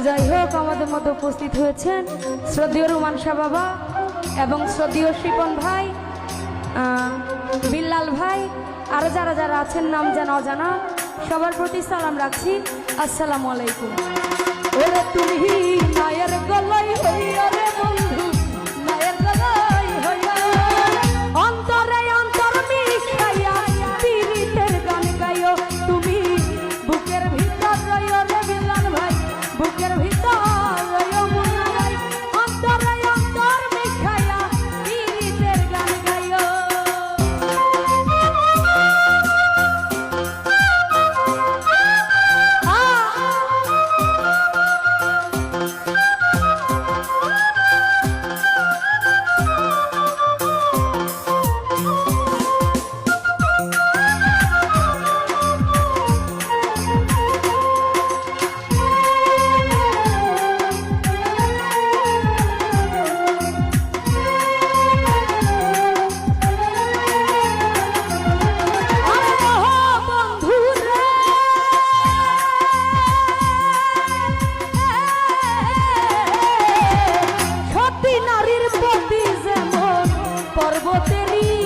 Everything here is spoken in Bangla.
আমাদের মধ্যে উপস্থিত হয়েছেন শ্রদ্ধীয় রুমান শাহ বাবা এবং শ্রদ্ধীয় শিপন ভাই বিল্লাল ভাই আরও যারা যারা আছেন, নাম যেন অজানা, সবার প্রতি সালাম রাখছি। আসসালামু আলাইকুম। তুমি পতি পর্বতেরই